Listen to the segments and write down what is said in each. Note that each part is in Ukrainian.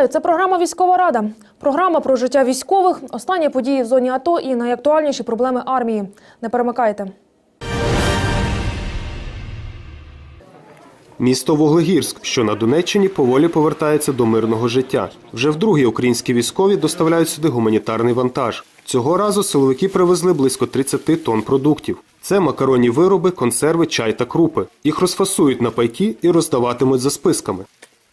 Вітаю! Це програма Військова Рада. Програма про життя військових, останні події в зоні АТО і найактуальніші проблеми армії. Не перемикайте. Місто Вуглегірськ, що на Донеччині, поволі повертається до мирного життя. Вже вдруге українські військові доставляють сюди гуманітарний вантаж. Цього разу силовики привезли близько 30 тонн продуктів. Це макаронні вироби, консерви, чай та крупи. Їх розфасують на пайки і роздаватимуть за списками.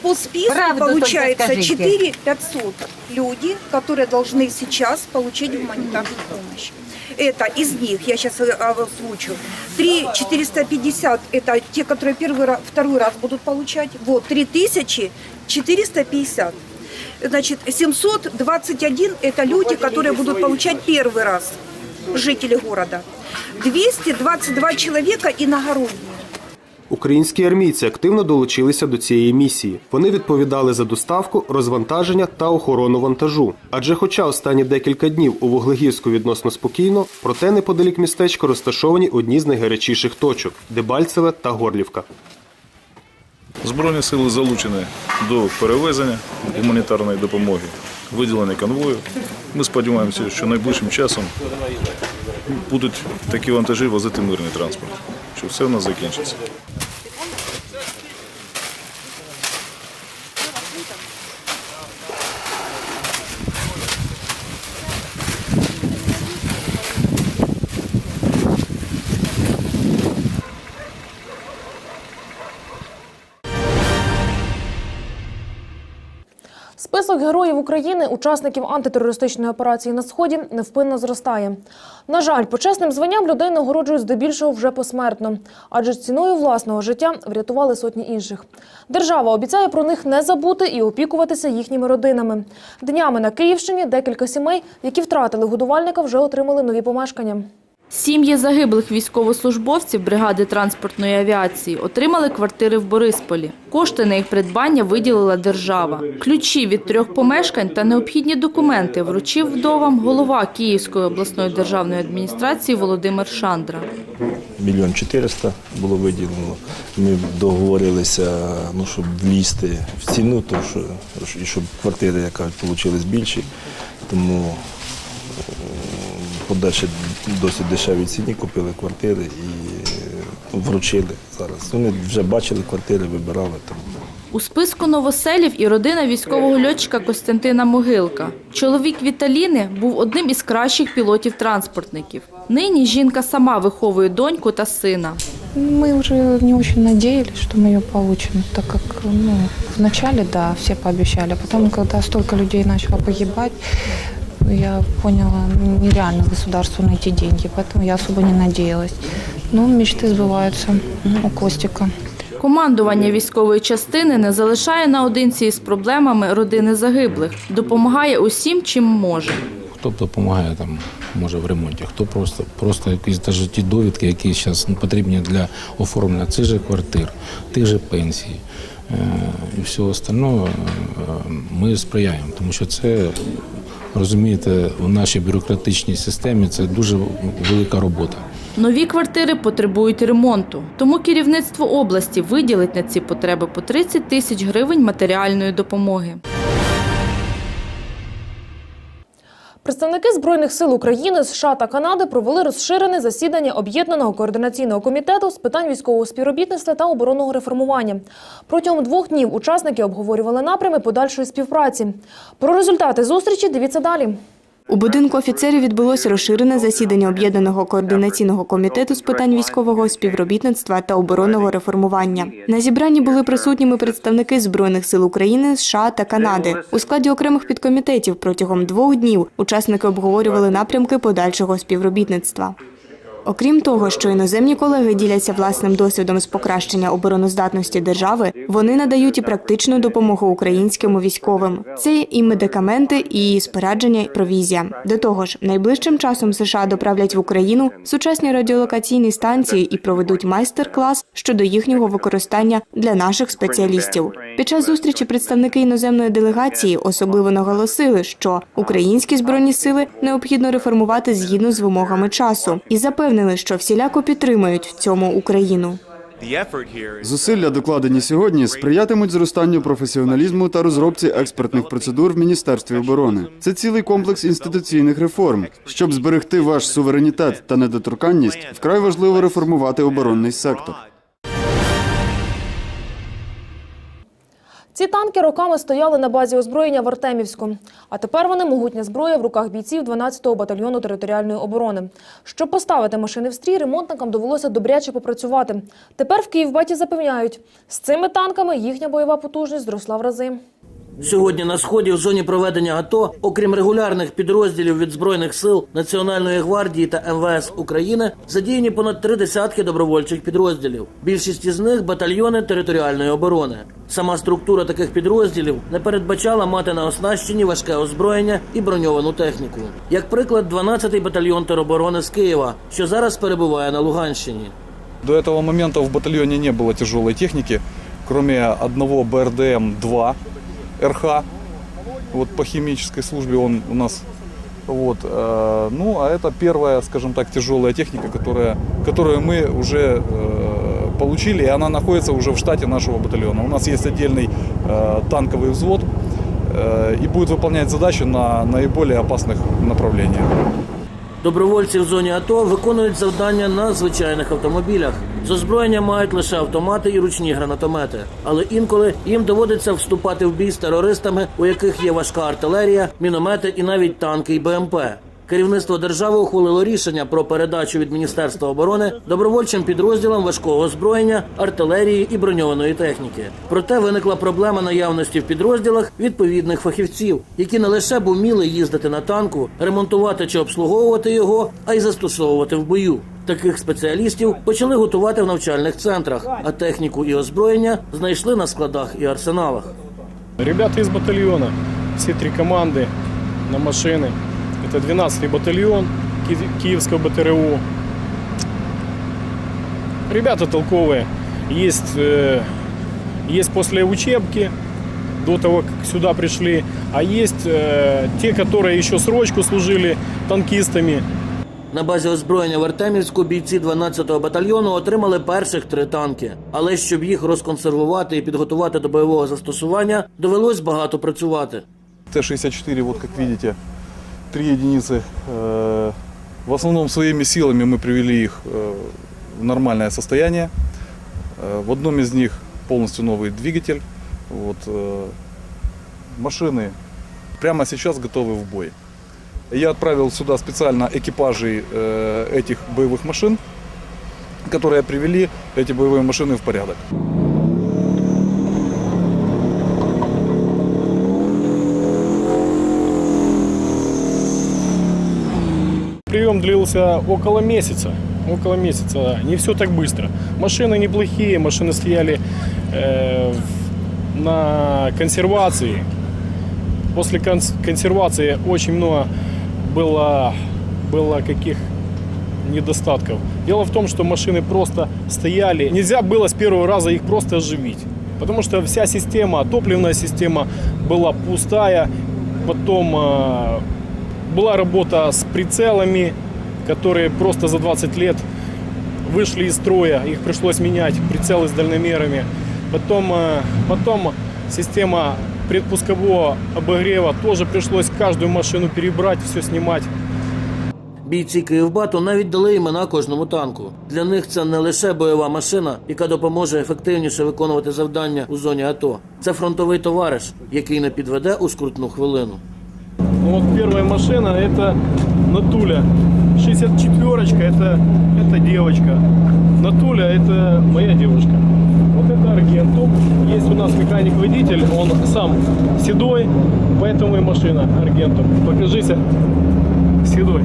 По списку Правду получается скажите. 4 500 люди, которые должны сейчас получить гуманитарную помощь. Это из них, я сейчас озвучу, 3 450 это те, которые первый раз, второй раз будут получать. Вот, 3450. Значит, 721 это люди, которые будут получать первый раз, жители города. 222 человека иногородние. Українські армійці активно долучилися до цієї місії. Вони відповідали за доставку, розвантаження та охорону вантажу. Адже, хоча останні декілька днів у Вуглегірську відносно спокійно, проте неподалік містечка розташовані одні з найгарячіших точок Дебальцеве та Горлівка. Збройні сили залучені до перевезення гуманітарної допомоги, виділення конвою. Ми сподіваємося, що найближчим часом будуть такі вантажі возити мирний транспорт, що все в нас закінчиться. Список України, учасників антитерористичної операції на сході, невпинно зростає. На жаль, почесним званням людей нагороджують здебільшого вже посмертно, адже ціною власного життя врятували сотні інших. Держава обіцяє про них не забути і опікуватися їхніми родинами. Днями на Київщині декілька сімей, які втратили годувальника, вже отримали нові помешкання. Сім'ї загиблих військовослужбовців бригади транспортної авіації отримали квартири в Борисполі. Кошти на їх придбання виділила держава. Ключі від трьох помешкань та необхідні документи вручив вдовам голова Київської обласної державної адміністрації Володимир Шандра. мільйон 400 було виділено. Ми договорилися, ну, щоб влізти в ціну, тому що, і щоб квартири, яка вийшли більші. Тому е, по дешевій- досить дешевій ціні купили квартири і е, вручили зараз. Вони вже бачили квартири, вибирали там. У списку новоселів і родина військового льотчика Костянтина Могилка. Чоловік Віталіни був одним із кращих пілотів-транспортників. Нині жінка сама виховує доньку та сина. Мы уже не очень надеялись, что мы ее получим, так как ну, вначале, да, все пообещали, а потом, когда столько людей начало погибать, я поняла, ну, нереально государству найти деньги, поэтому я особо не надеялась. Но мечты сбываются у Костика. Командування військової частини не залишає наодинці із проблемами родини загиблих, допомагає усім, чим може. Хто допомагає там, може в ремонті, хто просто, просто якісь даже ті довідки, які зараз потрібні для оформлення цих же квартир, тих же пенсій е, і всього остального, е, ми сприяємо, тому що це, розумієте, в нашій бюрократичній системі це дуже велика робота. Нові квартири потребують ремонту, тому керівництво області виділить на ці потреби по 30 тисяч гривень матеріальної допомоги. Представники Збройних сил України, США та Канади провели розширене засідання Об'єднаного координаційного комітету з питань військового співробітництва та оборонного реформування. Протягом двох днів учасники обговорювали напрями подальшої співпраці. Про результати зустрічі дивіться далі. У будинку офіцерів відбулося розширене засідання об'єднаного координаційного комітету з питань військового співробітництва та оборонного реформування. На зібранні були присутніми представники збройних сил України, США та Канади. У складі окремих підкомітетів протягом двох днів учасники обговорювали напрямки подальшого співробітництва. Окрім того, що іноземні колеги діляться власним досвідом з покращення обороноздатності держави, вони надають і практичну допомогу українським військовим. Це і медикаменти, і спорядження, і провізія. До того ж, найближчим часом США доправлять в Україну сучасні радіолокаційні станції і проведуть майстер-клас щодо їхнього використання для наших спеціалістів. Під час зустрічі представники іноземної делегації особливо наголосили, що українські збройні сили необхідно реформувати згідно з вимогами часу і запевнили, що всіляко підтримують в цьому Україну. Зусилля, докладені сьогодні, сприятимуть зростанню професіоналізму та розробці експертних процедур в Міністерстві оборони. Це цілий комплекс інституційних реформ. Щоб зберегти ваш суверенітет та недоторканність, вкрай важливо реформувати оборонний сектор. Ці танки роками стояли на базі озброєння в Артемівську. А тепер вони могутня зброя в руках бійців 12-го батальйону територіальної оборони. Щоб поставити машини в стрій, ремонтникам довелося добряче попрацювати. Тепер в Київбаті запевняють, з цими танками їхня бойова потужність зросла в рази. Сьогодні на сході в зоні проведення АТО, окрім регулярних підрозділів від збройних сил Національної гвардії та МВС України, задіяні понад три десятки добровольчих підрозділів. Більшість із них батальйони територіальної оборони. Сама структура таких підрозділів не передбачала мати на оснащенні важке озброєння і броньовану техніку. Як приклад, 12-й батальйон тероборони з Києва, що зараз перебуває на Луганщині. До этого момента в батальоне не было тяжелой техники, кроме одного БРДМ-2 РХ. Вот по химической службе он у нас. Вот, э, ну, а это первая, скажем так, тяжелая техника, которая, которую мы уже э, получили, и она находится уже в штате нашего батальона. У нас есть отдельный э, танковый взвод э, и будет выполнять задачи на наиболее опасных направлениях. Добровольці в зоні АТО виконують завдання на звичайних автомобілях. З озброєння мають лише автомати і ручні гранатомети. Але інколи їм доводиться вступати в бій з терористами, у яких є важка артилерія, міномети і навіть танки і БМП. Керівництво держави ухвалило рішення про передачу від Міністерства оборони добровольчим підрозділам важкого озброєння, артилерії і броньованої техніки. Проте виникла проблема наявності в підрозділах відповідних фахівців, які не лише б вміли їздити на танку, ремонтувати чи обслуговувати його, а й застосовувати в бою. Таких спеціалістів почали готувати в навчальних центрах, а техніку і озброєння знайшли на складах і арсеналах. Ребята из батальона, все три команды на машины. Это 12-й батальон Ки- Киевского БТРУ. Ребята толковые. Есть, э, есть после учебки, до того, как сюда пришли. А есть э, те, которые еще срочку служили танкистами. На базі озброєння в Артемівську бійці 12-го батальйону отримали перших три танки. Але щоб їх розконсервувати і підготувати до бойового застосування, довелось багато працювати. Т-64, вот как видите, три единицы. Э, В основном своими силами мы привели их э, в нормальное состояние. Э, В одном из них полностью новый двигатель. Вот, машины прямо сейчас готовы в бой. Я отправил сюда специально экипажей этих боевых машин, которые привели эти боевые машины в порядок. Прием длился около месяца. Около месяца. Не все так быстро. Машины неплохие, машины стояли э, на консервации. После конс- консервации очень много было, было каких недостатков. Дело в том, что машины просто стояли. Нельзя было с первого раза их просто оживить. Потому что вся система, топливная система была пустая. Потом э, была работа с прицелами, которые просто за 20 лет вышли из строя. Их пришлось менять, прицелы с дальномерами. Потом, э, потом система предпускового обогрева тоже пришлось каждую машину перебрать, все снимать. Бійці Київбату навіть дали імена кожному танку. Для них це не лише бойова машина, яка допоможе ефективніше виконувати завдання у зоні АТО. Це фронтовий товариш, який не підведе у скрутну хвилину. Ну вот первая машина это Натуля. 64-очка это, это девочка. Натуля это моя девушка. Вот это Аргентум. Есть у нас механик-водитель, он сам седой, поэтому и машина Аргентум. Покажись, седой.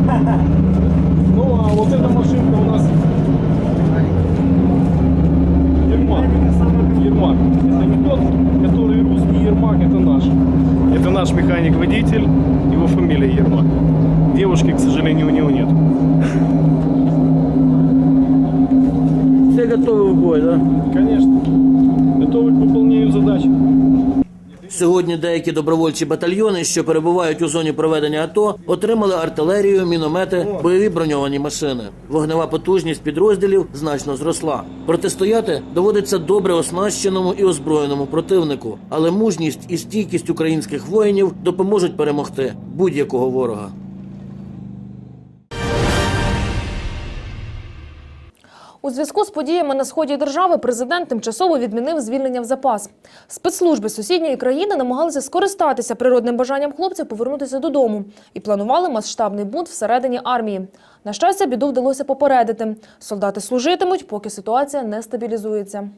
Ну а вот эта машинка у нас Ермак. Ермак. Это не тот, который русский Ермак, это наш. Это наш механик-водитель, его фамилия Ермак. Девушки, к сожалению, у него нет. Все готовы в бой, да? Конечно. Готовы к выполнению задач. Сьогодні деякі добровольчі батальйони, що перебувають у зоні проведення АТО, отримали артилерію, міномети, бойові броньовані машини. Вогнева потужність підрозділів значно зросла. Протистояти доводиться добре оснащеному і озброєному противнику, але мужність і стійкість українських воїнів допоможуть перемогти будь-якого ворога. У зв'язку з подіями на сході держави президент тимчасово відмінив звільнення в запас. Спецслужби сусідньої країни намагалися скористатися природним бажанням хлопців повернутися додому і планували масштабний бунт всередині армії. На щастя, біду вдалося попередити. Солдати служитимуть, поки ситуація не стабілізується.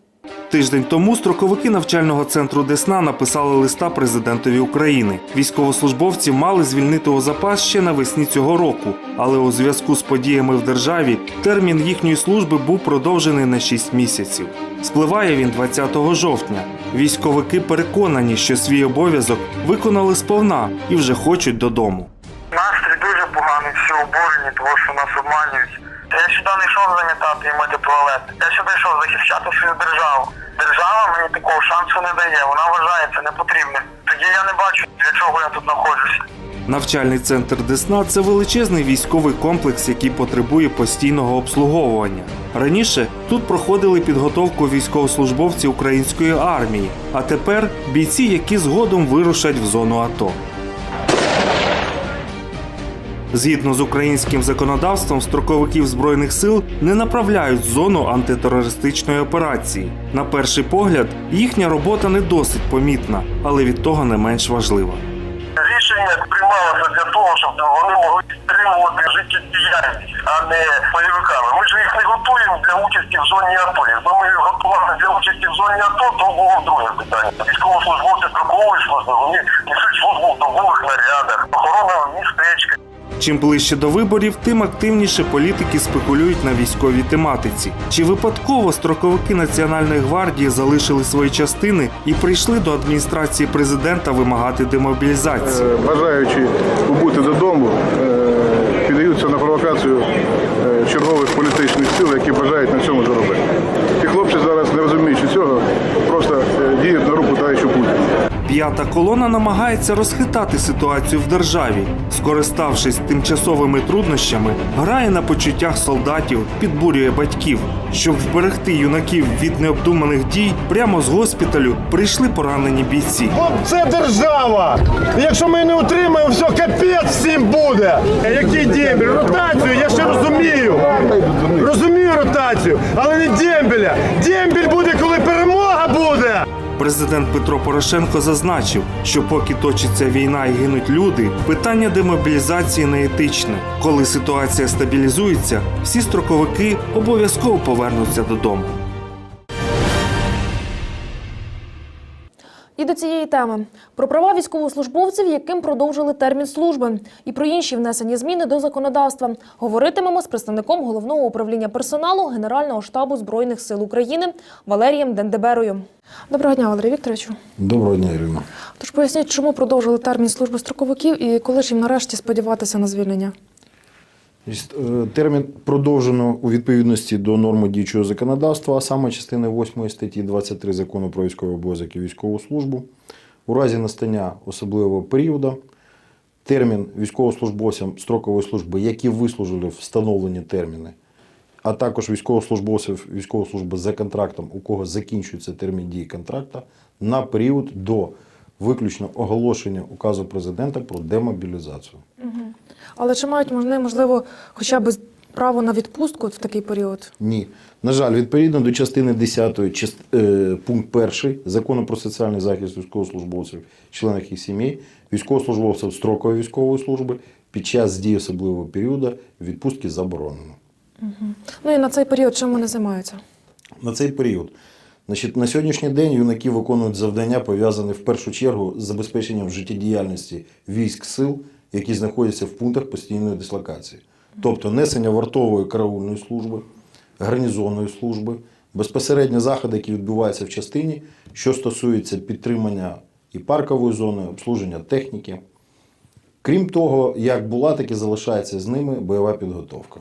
Тиждень тому строковики навчального центру Десна написали листа президентові України. Військовослужбовці мали звільнити у запас ще навесні цього року, але у зв'язку з подіями в державі термін їхньої служби був продовжений на 6 місяців. Спливає він 20 жовтня. Військовики переконані, що свій обов'язок виконали сповна і вже хочуть додому. Настрій дуже поганий, всі обурені, тому що нас обманюють. Я сюди не йшов замітати і мити туалет. Я сюди йшов захищати свою державу. Держава мені такого шансу не дає. Вона вважає це непотрібним. Тоді я не бачу, для чого я тут знаходжуся. Навчальний центр Десна це величезний військовий комплекс, який потребує постійного обслуговування. Раніше тут проходили підготовку військовослужбовці української армії, а тепер бійці, які згодом вирушать в зону АТО. Згідно з українським законодавством, строковиків збройних сил не направляють в зону антитерористичної операції. На перший погляд, їхня робота не досить помітна, але від того не менш важлива. Рішення приймалося для того, щоб вони могли підтримувати життєдіяльність, а не бойовиками. Ми ж їх не готуємо для участі в зоні АТО. Якби ми їх готували для участі в зоні АТО, то було друге питання. Військовослужбовці строкової служби вони несуть службу в добових нарядах, охорона містечка. Чим ближче до виборів, тим активніше політики спекулюють на військовій тематиці. Чи випадково строковики Національної гвардії залишили свої частини і прийшли до адміністрації президента вимагати демобілізації? Е, бажаючи убути додому, е, піддаються на провокацію е, чергових політичних сил, які бажають на цьому заробити. Ті хлопці зараз, не розуміючи цього, просто діють на руку Путіну. П'ята колона намагається розхитати ситуацію в державі, скориставшись тимчасовими труднощами, грає на почуттях солдатів, підбурює батьків. Щоб вберегти юнаків від необдуманих дій, прямо з госпіталю прийшли поранені бійці. Це держава! Якщо ми не утримаємо, все, капець всім буде! Який дембель? Ротацію, я ще розумію. Розумію ротацію, але не дембеля. Дембель буде, коли! Президент Петро Порошенко зазначив, що поки точиться війна і гинуть люди, питання демобілізації не етичне. Коли ситуація стабілізується, всі строковики обов'язково повернуться додому. І до цієї теми про права військовослужбовців, яким продовжили термін служби, і про інші внесені зміни до законодавства. Говоритимемо з представником головного управління персоналу Генерального штабу збройних сил України Валерієм Дендеберою. Доброго дня, Валерій Вікторовичу. Доброго дня, Ірина. Тож поясніть, чому продовжили термін служби строковиків і коли ж їм нарешті сподіватися на звільнення? Е, Термін продовжено у відповідності до норми діючого законодавства, а саме частини 8 статті 23 закону про військовий обов'язок і військову службу. У разі настання особливого періоду термін військовослужбовцям строкової служби, які вислужили встановлені терміни, а також військовослужбовців військової служби за контрактом, у кого закінчується термін дії контракту, на період до виключно оголошення указу президента про демобілізацію. Але чи мають вони, можливо, хоча б право на відпустку в такий період? Ні. На жаль, відповідно до частини 10 част- е, пункт 1 закону про соціальний захист військовослужбовців, членів їх сімей, військовослужбовців строкової військової служби під час дії особливого періоду відпустки заборонено. Ну і на цей період чим вони займаються? На цей період. Значить, на сьогоднішній день юнаки виконують завдання, пов'язані в першу чергу з забезпеченням життєдіяльності військ сил, які знаходяться в пунктах постійної дислокації. Тобто несення вартової караульної служби, гарнізонної служби, безпосередньо заходи, які відбуваються в частині, що стосується підтримання і паркової зони, обслуження техніки. Крім того, як була, так і залишається з ними бойова підготовка.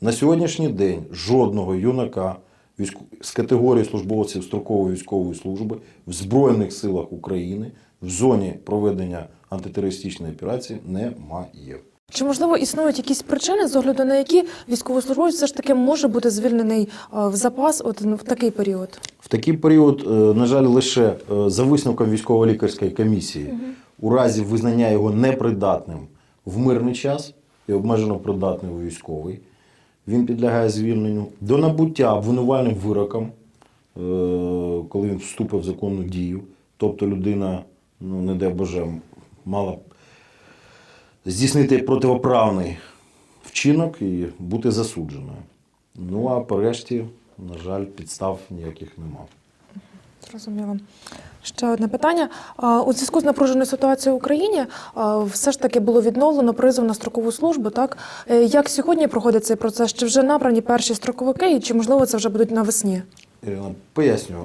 На сьогоднішній день жодного юнака з категорії службовців строкової військової служби в Збройних силах України в зоні проведення антитерористичної операції немає. Чи можливо існують якісь причини, з огляду на які військовослужбовець все ж таки може бути звільнений е, в запас от в такий період? В такий період, е, на жаль, лише е, за висновком військово-лікарської комісії, у разі визнання його непридатним в мирний час і обмежено придатний у військовий, він підлягає звільненню до набуття обвинувальним вироком, е, коли він вступив в законну дію. Тобто людина, ну не дай Боже, мала здійснити противоправний вчинок і бути засудженою. Ну а порешті, на жаль, підстав ніяких нема. Зрозуміло. Ще одне питання. У зв'язку з напруженою ситуацією в Україні все ж таки було відновлено призов на строкову службу. Так Е, як сьогодні проходить цей процес? Чи вже набрані перші строковики, і чи можливо це вже будуть навесні? Поясню.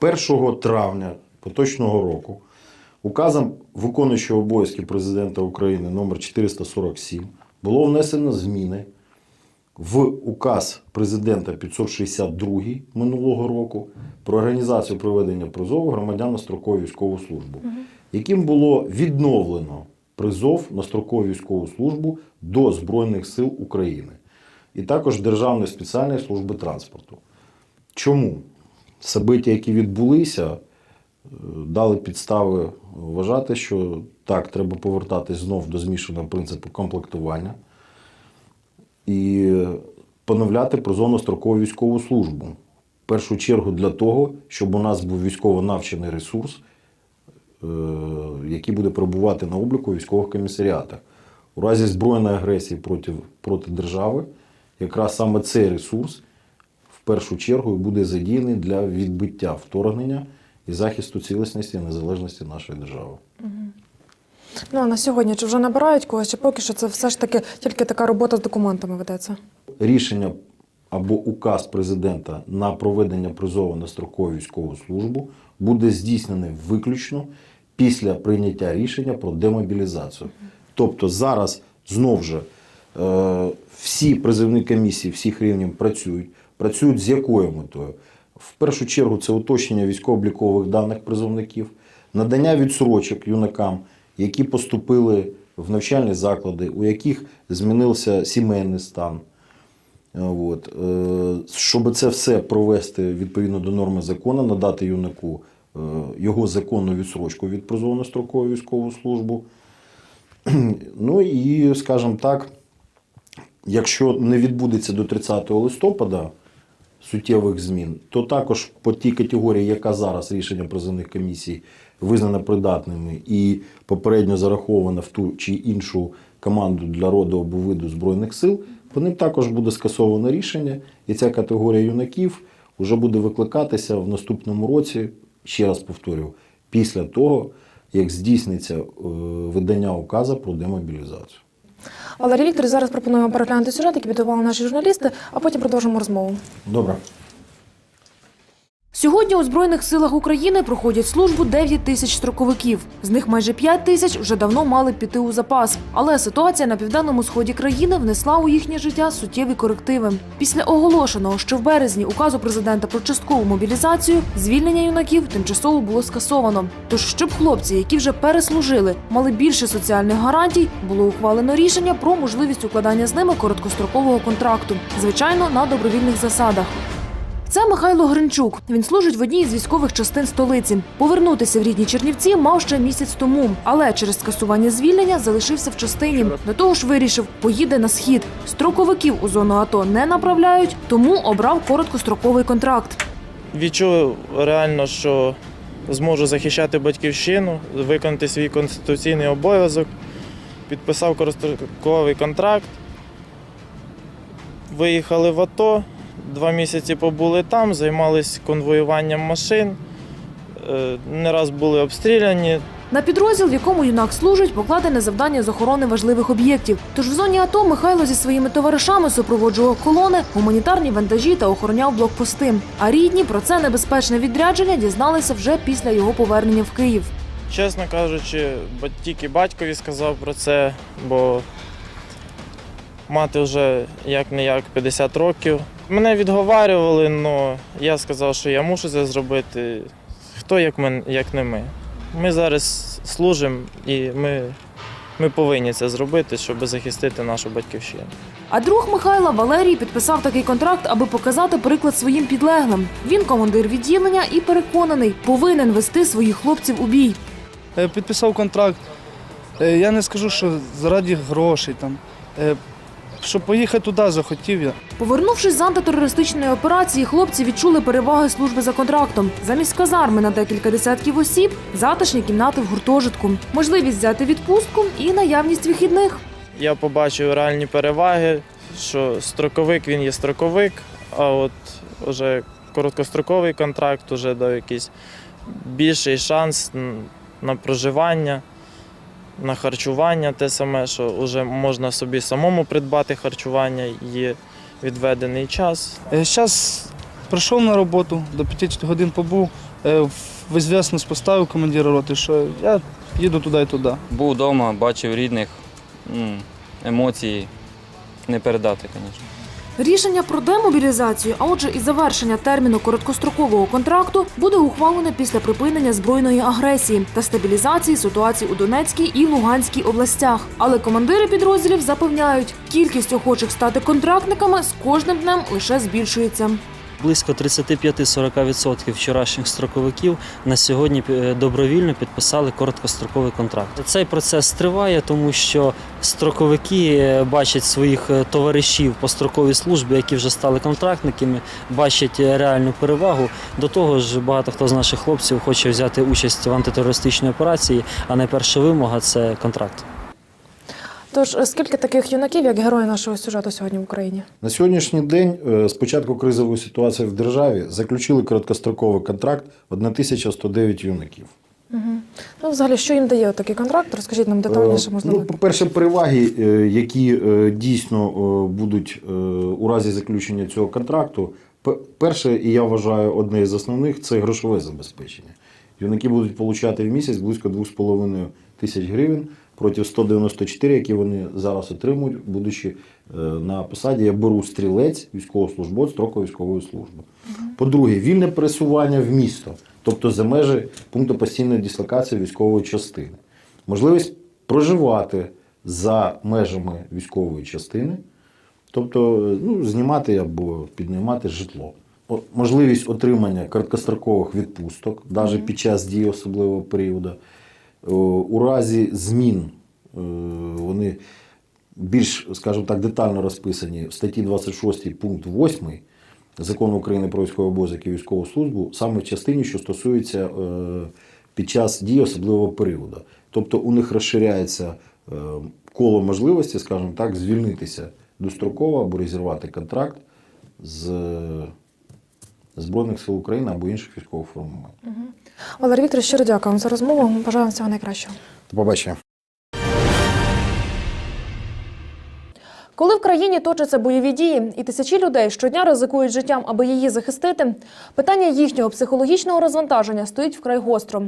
Е, 1 травня поточного року указом виконуючого обов'язки президента України номер 447 було внесено зміни в указ президента 562 минулого року про організацію проведення призову громадян на строкову військову службу, яким було відновлено призов на строкову військову службу до Збройних сил України і також Державної спеціальної служби транспорту. Чому? Собиття, які відбулися, е, дали підстави вважати, що так, треба повертатись знов до змішаного принципу комплектування і поновляти призовно строкову військову службу. В першу чергу для того, щоб у нас був військово навчений ресурс, е, який буде перебувати на обліку у військових комісаріатах. У разі збройної агресії проти, проти держави, якраз саме цей ресурс в першу чергу буде задіяний для відбиття вторгнення і захисту цілісності і незалежності нашої держави. Ну а на сьогодні чи вже набирають когось, чи поки що це все ж таки тільки така робота з документами ведеться? Рішення або указ президента на проведення призову на строкову військову службу буде здійснений виключно після прийняття рішення про демобілізацію. Тобто зараз знов же всі призовні комісії всіх рівнів працюють. Працюють з якою метою? В першу чергу це уточнення військово-облікових даних призовників, надання відсрочок юнакам, які поступили в навчальні заклади, у яких змінився сімейний стан. От. Е, Щоб це все провести відповідно до норми закону, надати юнаку е, його законну відсрочку від призову на строкову військову службу. Ну і, скажімо так, якщо не відбудеться до 30 листопада суттєвих змін, то також по тій категорії, яка зараз рішення призовних комісій визнана придатними і попередньо зарахована в ту чи іншу команду для роду або виду Збройних сил, по ним також буде скасовано рішення, і ця категорія юнаків вже буде викликатися в наступному році, ще раз повторюю, після того, як здійсниться е, видання указу про демобілізацію. Валерій Вікторович, зараз пропонуємо переглянути сюжет, який підготували наші журналісти, а потім продовжимо розмову. Добре. Сьогодні у Збройних силах України проходять службу 9 тисяч строковиків. З них майже 5 тисяч вже давно мали піти у запас. Але ситуація на південному сході країни внесла у їхнє життя суттєві корективи. Після оголошеного, що в березні указу президента про часткову мобілізацію, звільнення юнаків тимчасово було скасовано. Тож, щоб хлопці, які вже переслужили, мали більше соціальних гарантій, було ухвалено рішення про можливість укладання з ними короткострокового контракту, звичайно, на добровільних засадах. Це Михайло Гринчук. Він служить в одній із військових частин столиці. Повернутися в рідні Чернівці мав ще місяць тому, але через скасування звільнення залишився в частині. До того ж, вирішив, поїде на схід. Строковиків у зону АТО не направляють, тому обрав короткостроковий контракт. відчув реально, що зможу захищати батьківщину, виконати свій конституційний обов'язок, підписав короткостроковий контракт. Виїхали в АТО, два місяці побули там, займалися конвоюванням машин, е, не раз були обстріляні, На підрозділ, в якому юнак служить, покладене завдання з охорони важливих об'єктів. Тож в зоні АТО Михайло зі своїми товаришами супроводжував колони, гуманітарні вантажі та охороняв блокпости. А рідні про це небезпечне відрядження дізналися вже після його повернення в Київ. Чесно кажучи, тільки батькові сказав про це, бо мати вже як не як 50 років. Мене відговарювали, але я сказав, що я мушу це зробити. Хто як, мен, як не ми. Ми зараз служимо і ми, ми повинні це зробити, щоб захистити нашу батьківщину. А друг Михайла Валерій підписав такий контракт, аби показати приклад своїм підлеглим. Він командир відділення і переконаний, повинен вести своїх хлопців у бій. Е, Підписав контракт. Е, Я не скажу, що заради грошей там. Щоб поїхати туди, захотів я. Повернувшись з антитерористичної операції, хлопці відчули переваги служби за контрактом. Замість казарми на декілька десятків осіб, затишні кімнати в гуртожитку, можливість взяти відпустку і наявність вихідних. Я побачив реальні переваги, що строковик він є строковик, а от уже короткостроковий контракт вже дав якийсь більший шанс на проживання, на харчування, те саме, що вже можна собі самому придбати харчування, є відведений час. Зараз прийшов на роботу, до 5 годин побув, е, в ізвісність поставив командира роти, що я їду туди і туди. Був вдома, бачив рідних, емоції не передати, звісно. Рішення про демобілізацію, а отже, і завершення терміну короткострокового контракту буде ухвалене після припинення збройної агресії та стабілізації ситуації у Донецькій і Луганській областях. Але командири підрозділів запевняють, кількість охочих стати контрактниками з кожним днем лише збільшується. Близько 35-40% вчорашніх строковиків на сьогодні е, добровільно підписали короткостроковий контракт. Цей процес триває, тому що строковики е, бачать своїх е, товаришів по строковій службі, які вже стали контрактниками, бачать реальну перевагу. До того ж, багато хто з наших хлопців хоче взяти участь в антитерористичній операції, а найперша вимога це контракт. Тож скільки таких юнаків, як герої нашого сюжету сьогодні в Україні? На сьогоднішній день, е, з початку кризової ситуації в державі, заключили короткостроковий контракт 1109 юнаків. Угу. Ну, взагалі, що їм дає такий контракт? Розкажіть нам детальніше, Е, можливо. Ну, по-перше, переваги, е, які е, дійсно е, будуть е, у разі заключення цього контракту. Перше, і я вважаю, одне із основних це грошове забезпечення. Юнаки будуть отримати в місяць близько 2,5 тисяч гривень проти 194, які вони зараз отримують, будучи е, на посаді. Я беру стрілець, військовослужбовець строкової військової служби. По-друге, вільне пересування в місто, тобто за межі пункту постійної дислокації військової частини. Можливість проживати за межами військової частини, тобто ну, знімати або піднімати житло. Можливість отримання короткострокових відпусток, навіть під час дії особливого періоду. О, У разі змін е, вони більш, скажімо так, детально розписані в статті 26 пункт 8 Закону України про військовий обов'язок і військову службу, саме в частині, що стосується е, під час дії особливого періоду. Тобто у них розширяється е, коло можливості, скажімо так, звільнитися достроково або розірвати контракт з е, Збройних сил України або інших військових формувань. Валерій Вікторович, щиро дякую вам за розмову. Бажаю вам всього найкращого. До побачення. Коли в країні точаться бойові дії і тисячі людей щодня ризикують життям, аби її захистити, питання їхнього психологічного розвантаження стоїть вкрай гостро.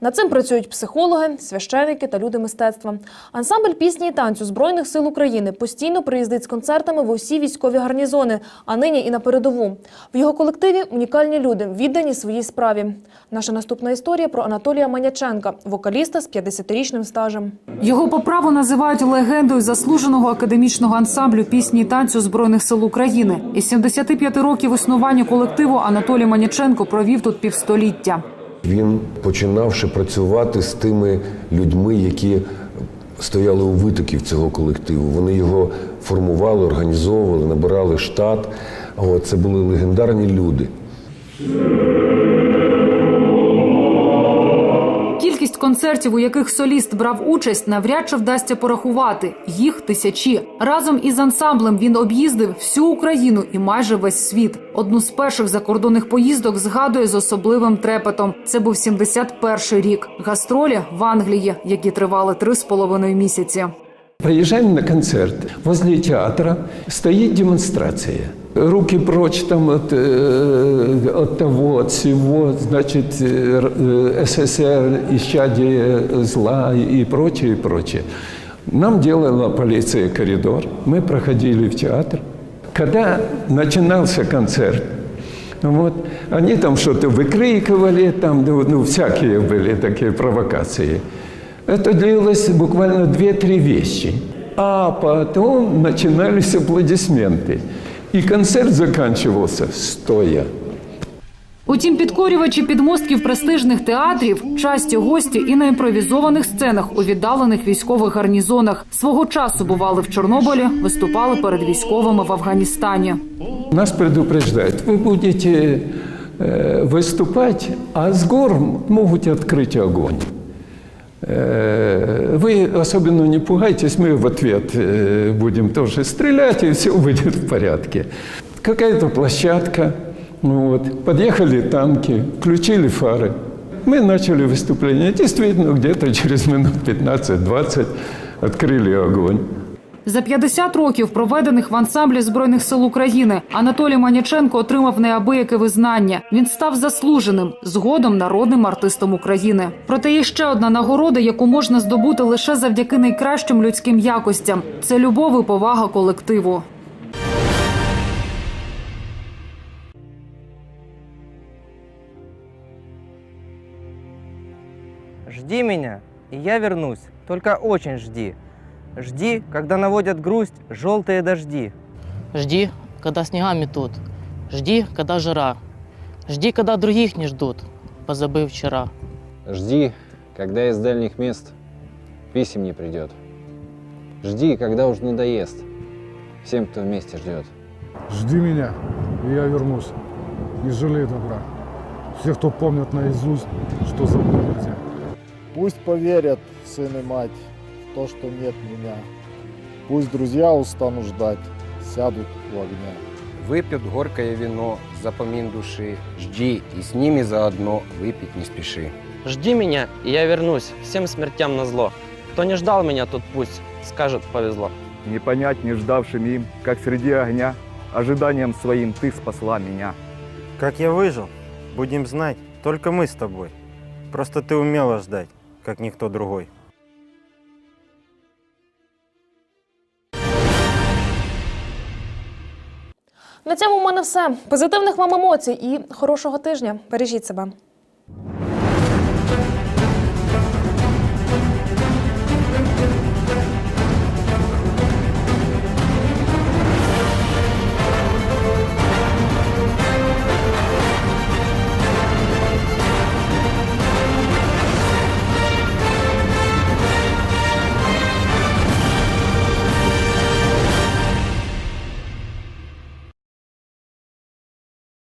Над цим працюють психологи, священики та люди мистецтва. Ансамбль пісні і танцю Збройних сил України постійно приїздить з концертами в усі військові гарнізони, а нині і на передову. В його колективі унікальні люди, віддані своїй справі. Наша наступна історія про Анатолія Маняченка, вокаліста з 50-річним стажем. Його по праву називають легендою заслуженого академічного ансамблю пісні і танцю збройних сил України. Із 75 років існування колективу Анатолій Маняченко провів тут півстоліття. Він починавши працювати з тими людьми, які стояли у витоків цього колективу. Вони його формували, організовували, набирали штат. От, це були легендарні люди. Концертів, у яких соліст брав участь, навряд чи вдасться порахувати. Їх тисячі. Разом із ансамблем він об'їздив всю Україну і майже весь світ. Одну з перших закордонних поїздок згадує з особливим трепетом. Це був 71-й рік. Гастролі в Англії, які тривали три з половиною місяці. Приезжаем на концерт. Возле театра стоит демонстрация. Руки прочь там от, э, от того, от всего, значит, э, СССР, исчадие зла и прочее, и прочее. Нам делала полиция коридор, мы проходили в театр. Когда начинался концерт, вот, они там что-то выкрикивали, там ну, ну, всякие были такие провокации. Это длилось буквально 2-3 вещи. А потом начинались аплодисменты. И концерт заканчивался стоя. Утім, підкорювачі підмостків престижних театрів часті гості і на імпровізованих сценах у віддалених військових гарнізонах свого часу бували в Чорнобилі, виступали перед військовими в Афганістані. Нас предупреждают, вы будете э, выступать, а с гор могут открыть огонь. Э, Вы особенно не пугайтесь, мы в ответ э, будем тоже стрелять, и все будет в порядке. Какая-то площадка, ну вот, подъехали танки, включили фары. Мы начали выступление. Действительно, где-то через минут 15-20 открыли огонь. За 50 років, проведених в ансамблі збройних сил України, Анатолій Маняченко отримав неабияке визнання. Він став заслуженим, згодом народним артистом України. Проте є ще одна нагорода, яку можна здобути лише завдяки найкращим людським якостям це любов і повага колективу. Жди меня, и я вернусь. Только очень жди. Жди, когда наводят грусть желтые дожди. Жди, когда снега метут. Жди, когда жара. Жди, когда других не ждут, позабыв вчера. Жди, когда из дальних мест писем не придет. Жди, когда уж надоест всем, кто вместе ждет. Жди меня, и я вернусь. Не жалей добра. Все, кто помнят наизусть, что забыть нельзя. Пусть поверят сын и мать то, что нет меня. Пусть друзья устанут ждать, сядут у огня. Выпьют горькое вино, запомин души. Жди, и с ними заодно выпить не спеши. Жди меня, и я вернусь, всем смертям на зло. Кто не ждал меня, тот пусть скажет повезло. Не понять не ждавшим им, как среди огня, ожиданием своим ты спасла меня. Как я выжил, будем знать, только мы с тобой. Просто ты умела ждать, как никто другой. На цьому в мене все. Позитивних вам емоцій і хорошого тижня. Бережіть себе.